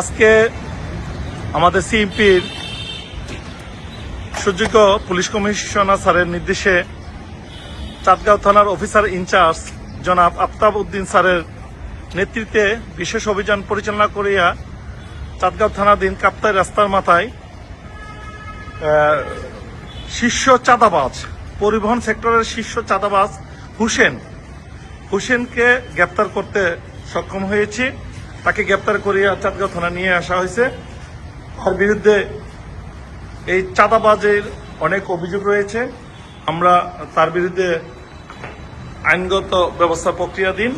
আজকে আমাদের সিএমপির সুযোগ্য পুলিশ কমিশনার স্যারের নির্দেশে চাঁদগাঁও থানার অফিসার ইনচার্জ জনাব আফতাব উদ্দিন স্যারের নেতৃত্বে বিশেষ অভিযান পরিচালনা করিয়া চাঁদগাঁও থানাধীন কাপ্তাই রাস্তার মাথায় শীর্ষ চাঁদাবাজ, পরিবহন সেক্টরের শীর্ষ চাঁদাবাজ হুসেন, হুসেনকে গ্রেপ্তার করতে সক্ষম হয়েছি। তাকে গ্রেপ্তার করিয়া চাঁদগাঁও থানা নিয়ে আসা হয়েছে। তার বিরুদ্ধে এই চাঁদাবাজের অনেক অভিযোগ রয়েছে। আমরা তার বিরুদ্ধে আইনগত ব্যবস্থা প্রক্রিয়াধীন।